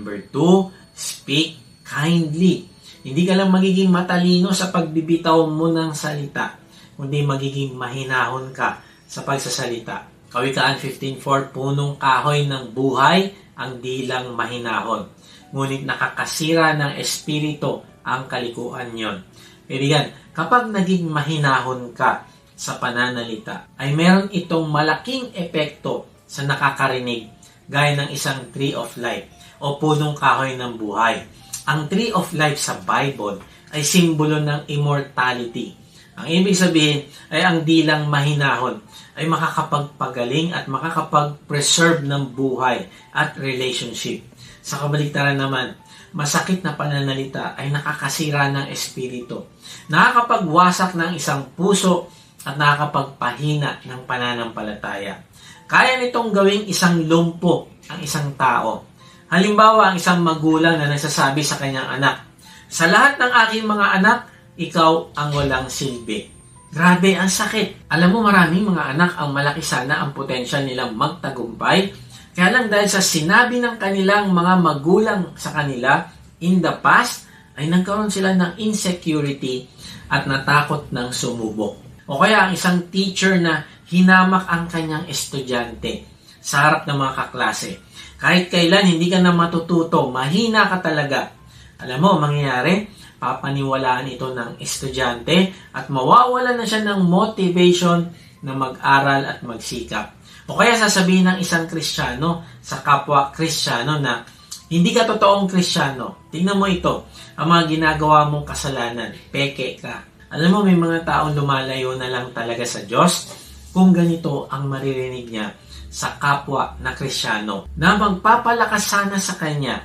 Number two, speak kindly. Hindi ka lang magiging matalino sa pagbibitaw mo ng salita, kundi magiging mahinahon ka sa pagsasalita. Kawikaan 15.4, punong kahoy ng buhay ang dilang mahinahon. Ngunit nakakasira ng espiritu ang kalikuan yon. Kaibigan, kapag naging mahinahon ka sa pananalita, ay meron itong malaking epekto sa nakakarinig gaya ng isang tree of life o punong kahoy ng buhay. Ang tree of life sa Bible ay simbolo ng immortality. Ang ibig sabihin ay ang dilang mahinahon ay makakapagpagaling at makakapag-preserve ng buhay at relationship. Sa kabaliktaran naman, masakit na pananalita ay nakakasira ng espiritu. Nakakapagwasak ng isang puso at nakakapagpahina ng pananampalataya. Kaya nitong gawing isang lumpo ang isang tao. Halimbawa, ang isang magulang na nagsasabi sa kanyang anak, Sa lahat ng aking mga anak, ikaw ang walang silbi. Grabe, ang sakit. Alam mo, maraming mga anak ang malaki sana ang potensyal nilang magtagumpay. Kaya lang dahil sa sinabi ng kanilang mga magulang sa kanila in the past, ay nagkaroon sila ng insecurity at natakot ng sumubok. O kaya ang isang teacher na hinamak ang kanyang estudyante sa harap ng mga kaklase. Kahit kailan hindi ka na matututo, mahina ka talaga. Alam mo, mangyayari, papaniwalaan ito ng estudyante at mawawala na siya ng motivation na mag-aral at magsikap. O kaya sasabihin ng isang kristyano sa kapwa kristyano na hindi ka totoong kristyano. Tingnan mo ito, ang mga ginagawa mong kasalanan, peke ka. Alam mo, may mga taong lumalayo na lang talaga sa Diyos kung ganito ang maririnig niya sa kapwa na kristyano na magpapalakas sana sa kanya.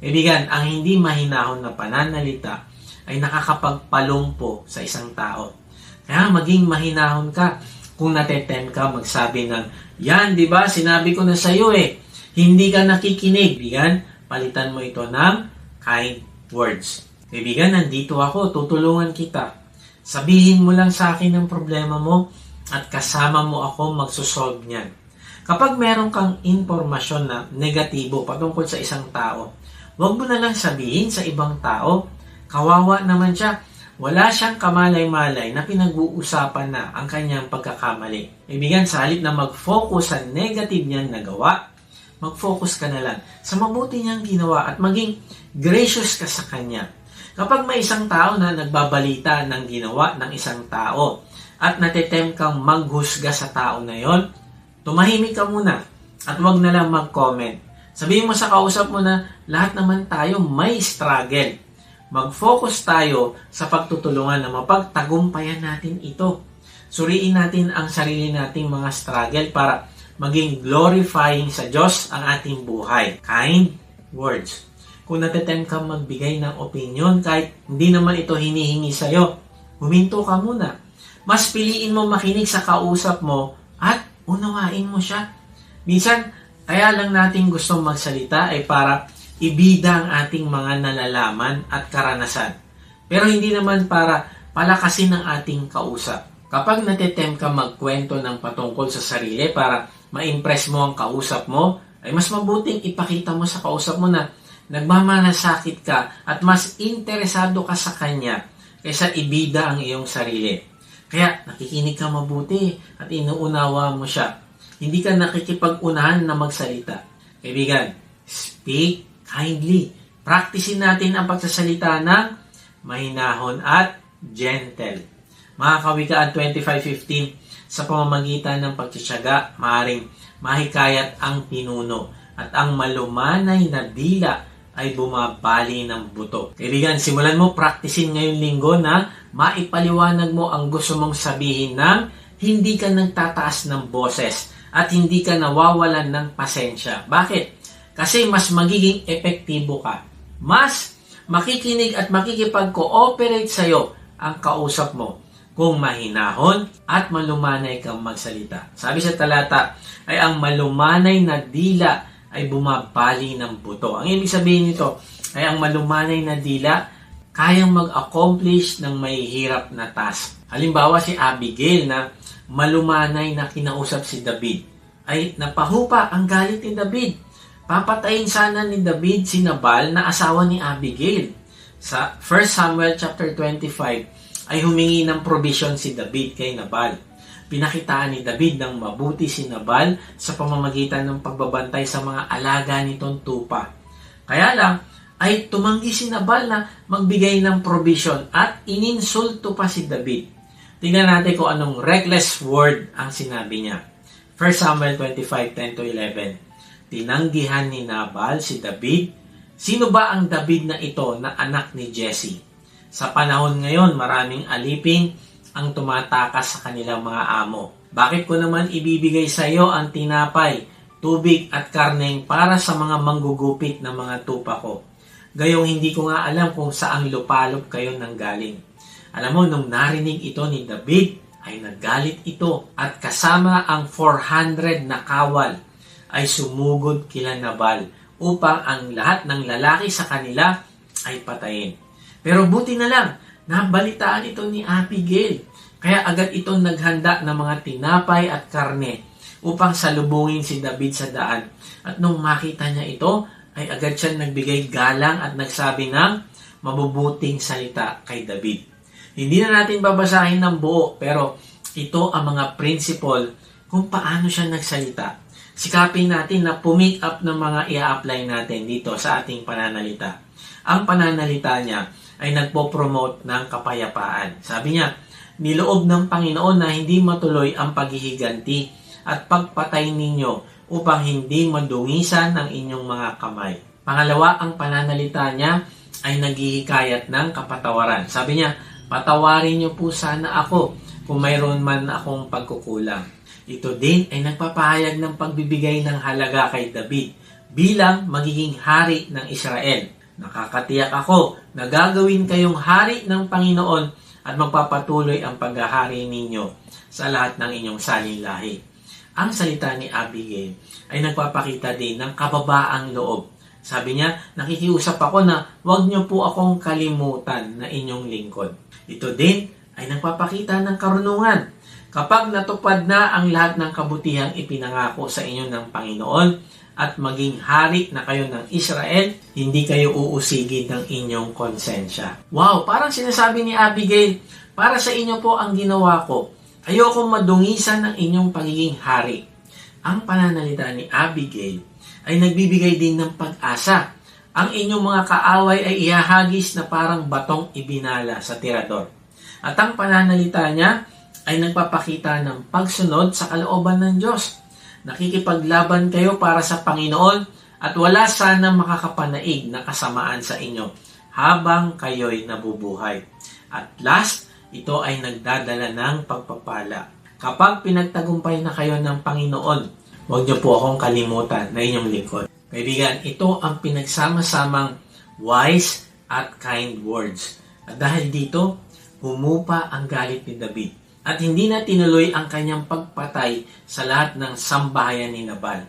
Kaibigan, ang hindi mahinahon na pananalita ay nakakapagpalumpo sa isang tao. Kaya maging mahinahon ka kung natetem ka magsabi ng, yan, di ba, sinabi ko na sa iyo eh, hindi ka nakikinig. Kaibigan, palitan mo ito ng kind words. Kaibigan, nandito ako, tutulungan kita. Sabihin mo lang sa akin ang problema mo at kasama mo ako magsosolve niyan. Kapag meron kang impormasyon na negatibo patungkol sa isang tao, huwag mo na lang sabihin sa ibang tao, kawawa naman siya, wala siyang kamalay-malay na pinag-uusapan na ang kanyang pagkakamali. Ibigan, sa halip na mag-focus sa negative niyang nagawa, mag-focus ka na lang sa mabuti niyang ginawa at maging gracious ka sa kanya. Kapag may isang tao na nagbabalita ng ginawa ng isang tao at natetem kang maghusga sa tao na yon, tumahimik ka muna at wag na lang mag-comment. Sabihin mo sa kausap mo na lahat naman tayo may struggle. Mag-focus tayo sa pagtutulungan na mapagtagumpayan natin ito. Suriin natin ang sarili nating mga struggle para maging glorifying sa Diyos ang ating buhay. Kind words. Kung natetem ka magbigay ng opinion kahit hindi naman ito hinihingi sa'yo, huminto ka muna. Mas piliin mo makinig sa kausap mo at unawain mo siya. Minsan, kaya lang natin gustong magsalita ay para ibida ang ating mga nalalaman at karanasan. Pero hindi naman para palakasin ang ating kausap. Kapag natetem ka magkwento ng patungkol sa sarili para ma-impress mo ang kausap mo, ay mas mabuting ipakita mo sa kausap mo na nagmamalasakit ka at mas interesado ka sa kanya kaysa ibida ang iyong sarili. Kaya nakikinig ka mabuti at inuunawa mo siya. Hindi ka nakikipag-unahan na magsalita. Kaibigan, speak kindly. Practicein natin ang pagsasalita ng mahinahon at gentle. Mga kawikaan 25.15, sa pamamagitan ng pagtsatsaga, maaring mahikayat ang pinuno at ang malumanay na dila ay bumabali ng buto. Kaibigan, simulan mo practicein ngayong linggo na maipaliwanag mo ang gusto mong sabihin ng hindi ka nagtataas ng boses at hindi ka nawawalan ng pasensya. Bakit? Kasi mas magiging epektibo ka. Mas makikinig at makikipag-cooperate sa'yo ang kausap mo kung mahinahon at malumanay kang magsalita. Sabi sa talata ay ang malumanay na dila ay bumabali ng buto. Ang ibig sabihin nito ay ang malumanay na dila kayang mag-accomplish ng mahihirap na task. Halimbawa si Abigail na malumanay na kinausap si David ay napahupa ang galit ni David. papatayin sana ni David si Nabal na asawa ni Abigail. Sa 1 Samuel chapter 25 ay humingi ng provision si David kay Nabal. Pinakitaan ni David ng mabuti si Nabal sa pamamagitan ng pagbabantay sa mga alaga nitong tupa. Kaya lang, ay tumanggi si Nabal na magbigay ng provision at ininsulto pa si David. Tingnan natin kung anong reckless word ang sinabi niya. 1 Samuel 25, 10 to 11. Tinanggihan ni Nabal si David. Sino ba ang David na ito na anak ni Jesse? Sa panahon ngayon, maraming alipin ang tumatakas sa kanilang mga amo. Bakit ko naman ibibigay sa iyo ang tinapay, tubig at karneng para sa mga manggugupit ng mga tupa ko? Gayong hindi ko nga alam kung saang lupalop kayo nang galing. Alam mo, nung narinig ito ni David, ay naggalit ito at kasama ang 400 na kawal ay sumugod kila Nabal upang ang lahat ng lalaki sa kanila ay patayin. Pero buti na lang, nabalitaan ito ni Abigail. Kaya agad itong naghanda ng mga tinapay at karne upang salubungin si David sa daan. At nung makita niya ito, ay agad siya nagbigay galang at nagsabi ng mabubuting salita kay David. Hindi na natin babasahin ng buo, pero ito ang mga principle kung paano siya nagsalita. Sikapin natin na pumick up ng mga i-apply natin dito sa ating pananalita. Ang pananalita niya ay nagpo-promote ng kapayapaan. Sabi niya, niloob ng Panginoon na hindi matuloy ang paghihiganti at pagpatay ninyo upang hindi madungisan ang inyong mga kamay. Pangalawa, ang pananalita niya ay naghihikayat ng kapatawaran. Sabi niya, patawarin niyo po sana ako kung mayroon man akong pagkukulang. Ito din ay nagpapahayag ng pagbibigay ng halaga kay David bilang magiging hari ng Israel. Nakakatiyak ako na gagawin kayong hari ng Panginoon at magpapatuloy ang paghahari ninyo sa lahat ng inyong salinlahi. Ang salita ni Abigail ay nagpapakita din ng kababaang loob. Sabi niya, nakikiusap ako na huwag niyo po akong kalimutan na inyong lingkod. Ito din ay nagpapakita ng karunungan. Kapag natupad na ang lahat ng kabutihang ipinangako sa inyo ng Panginoon at maging hari na kayo ng Israel, hindi kayo uusigin ng inyong konsensya. Wow, parang sinasabi ni Abigail, para sa inyo po ang ginawa ko. Ayoko madungisan ng inyong pagiging hari. Ang pananalita ni Abigail ay nagbibigay din ng pag-asa. Ang inyong mga kaaway ay ihahagis na parang batong ibinala sa tirador. At ang pananalita niya ay nagpapakita ng pagsunod sa kalooban ng Diyos. Nakikipaglaban kayo para sa Panginoon at wala sana makakapanaig na kasamaan sa inyo habang kayo'y nabubuhay. At last, ito ay nagdadala ng pagpapala. Kapag pinagtagumpay na kayo ng Panginoon, huwag niyo po akong kalimutan na inyong lingkod. Kaibigan, ito ang pinagsama-samang wise at kind words. At dahil dito, humupa ang galit ni David at hindi na tinuloy ang kanyang pagpatay sa lahat ng sambahayan ni Nabal.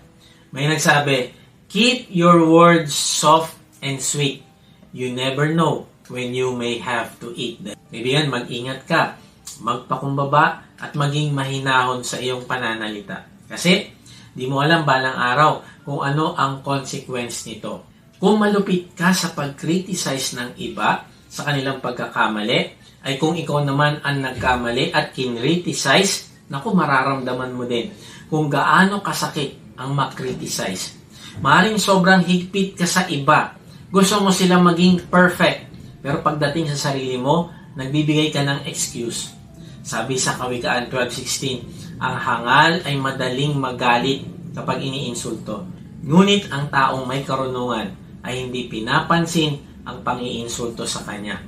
May nagsabi, Keep your words soft and sweet. You never know when you may have to eat them. Kaibigan, mag-ingat ka, magpakumbaba at maging mahinahon sa iyong pananalita. Kasi, di mo alam balang araw kung ano ang consequence nito. Kung malupit ka sa pag-criticize ng iba sa kanilang pagkakamali, ay kung ikaw naman ang nagkamali at kinriticize, naku, mararamdaman mo din kung gaano kasakit ang makriticize. Maring sobrang higpit ka sa iba. Gusto mo sila maging perfect. Pero pagdating sa sarili mo, nagbibigay ka ng excuse. Sabi sa Kawikaan 12.16, ang hangal ay madaling magalit kapag iniinsulto. Ngunit ang taong may karunungan ay hindi pinapansin ang pangiinsulto sa kanya.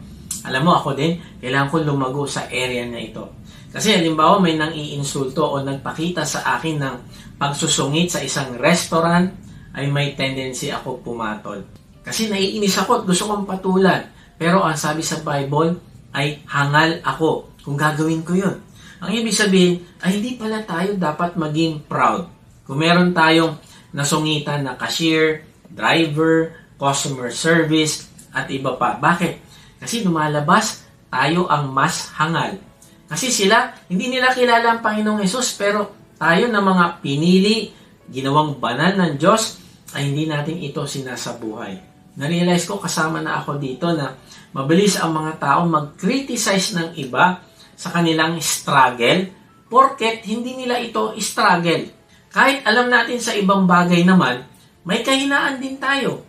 Alam mo ako din, kailangan ko lumago sa area na ito. Kasi halimbawa may nang iinsulto o nagpakita sa akin ng pagsusungit sa isang restaurant, ay may tendency ako pumatol. Kasi naiinis ako at gusto kong patulan. Pero ang sabi sa Bible ay hangal ako kung gagawin ko yun. Ang ibig sabihin ay hindi pala tayo dapat maging proud. Kung meron tayong nasungitan na cashier, driver, customer service, at iba pa. Bakit? Kasi lumalabas tayo ang mas hangal. Kasi sila, hindi nila kilala ang Panginoong Yesus, pero tayo na mga pinili, ginawang banal ng Diyos, ay hindi natin ito sinasabuhay. Narealize ko kasama na ako dito na mabilis ang mga tao mag-criticize ng iba sa kanilang struggle porket hindi nila ito struggle. Kahit alam natin sa ibang bagay naman, may kahinaan din tayo.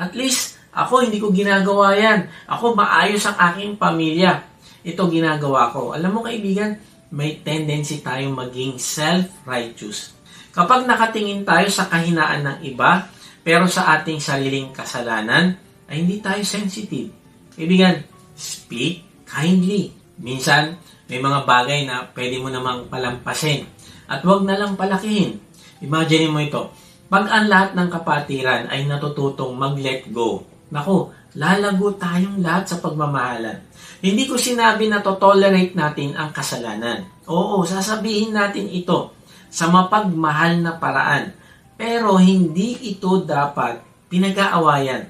At least, ako hindi ko ginagawa yan. Ako maayos ang aking pamilya. Ito ginagawa ko. Alam mo kaibigan, may tendency tayong maging self-righteous. Kapag nakatingin tayo sa kahinaan ng iba, pero sa ating sariling kasalanan, ay hindi tayo sensitive. Kaibigan, speak kindly. Minsan, may mga bagay na pwede mo namang palampasin. At wag na lang palakihin. Imagine mo ito. Pag ang lahat ng kapatiran ay natututong mag-let go, Naku, lalago tayong lahat sa pagmamahalan. Hindi ko sinabi na to-tolerate natin ang kasalanan. Oo, sasabihin natin ito sa mapagmahal na paraan. Pero hindi ito dapat pinag-aawayan.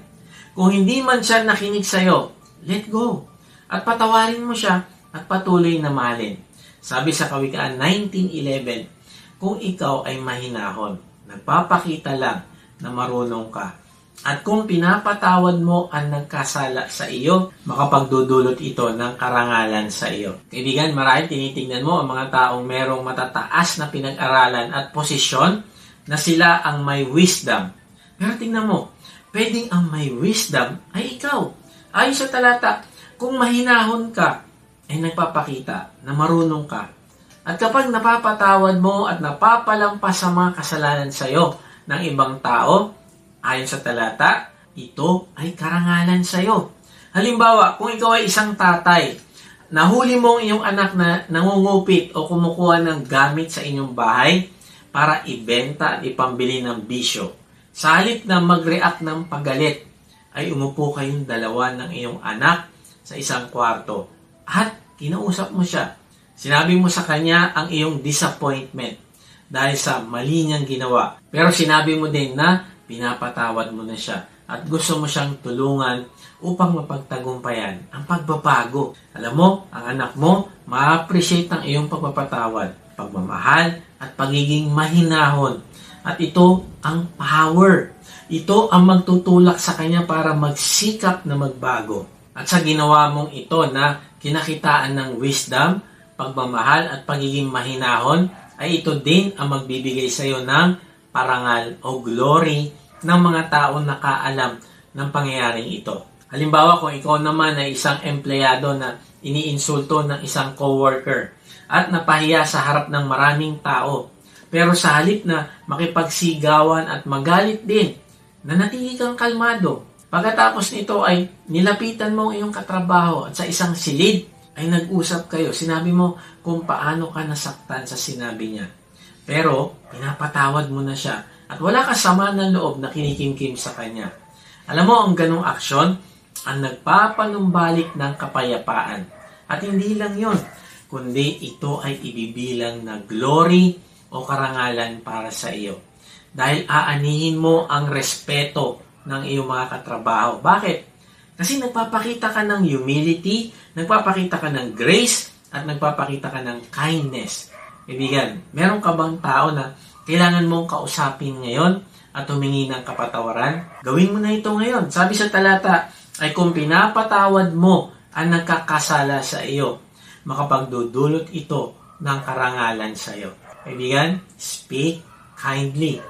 Kung hindi man siya nakinig sa'yo, let go. At patawarin mo siya at patuloy na mahalin. Sabi sa Kawikaan 19.11, kung ikaw ay mahinahon, nagpapakita lang na marunong ka, at kung pinapatawad mo ang nagkasala sa iyo, makapagdudulot ito ng karangalan sa iyo. Kaibigan, marahil tinitingnan mo ang mga taong merong matataas na pinag-aralan at posisyon na sila ang may wisdom. Pero tingnan mo, pwedeng ang may wisdom ay ikaw. Ayon sa talata, kung mahinahon ka, ay nagpapakita na marunong ka. At kapag napapatawad mo at napapalampas sa mga kasalanan sa iyo ng ibang tao, Ayon sa talata, ito ay karangalan sa iyo. Halimbawa, kung ikaw ay isang tatay, nahuli mo ang iyong anak na nangungupit o kumukuha ng gamit sa inyong bahay para ibenta at ipambili ng bisyo. Sa halip na mag-react ng pagalit, ay umupo kayong dalawa ng iyong anak sa isang kwarto at kinausap mo siya. Sinabi mo sa kanya ang iyong disappointment dahil sa mali niyang ginawa. Pero sinabi mo din na pinapatawad mo na siya at gusto mo siyang tulungan upang mapagtagumpayan ang pagbabago. Alam mo, ang anak mo ma-appreciate ang iyong pagpapatawad, pagmamahal at pagiging mahinahon. At ito ang power. Ito ang magtutulak sa kanya para magsikap na magbago. At sa ginawa mong ito na kinakitaan ng wisdom, pagmamahal at pagiging mahinahon, ay ito din ang magbibigay sa iyo ng parangal o glory ng mga taong nakaalam ng pangyayaring ito. Halimbawa, kung ikaw naman ay isang empleyado na iniinsulto ng isang coworker at napahiya sa harap ng maraming tao, pero sa halip na makipagsigawan at magalit din, nanatili kang kalmado. Pagkatapos nito ay nilapitan mo ang iyong katrabaho at sa isang silid ay nag-usap kayo. Sinabi mo kung paano ka nasaktan sa sinabi niya. Pero pinapatawad mo na siya at wala ka sama ng loob na kinikimkim sa kanya. Alam mo, ang ganong aksyon ang nagpapanumbalik ng kapayapaan. At hindi lang yon, kundi ito ay ibibilang na glory o karangalan para sa iyo. Dahil aanihin mo ang respeto ng iyong mga katrabaho. Bakit? Kasi nagpapakita ka ng humility, nagpapakita ka ng grace, at nagpapakita ka ng kindness. Kaibigan, meron ka bang tao na kailangan mong kausapin ngayon at humingi ng kapatawaran, gawin mo na ito ngayon. Sabi sa talata, ay kung pinapatawad mo ang nagkakasala sa iyo, makapagdudulot ito ng karangalan sa iyo. Kaibigan, speak kindly.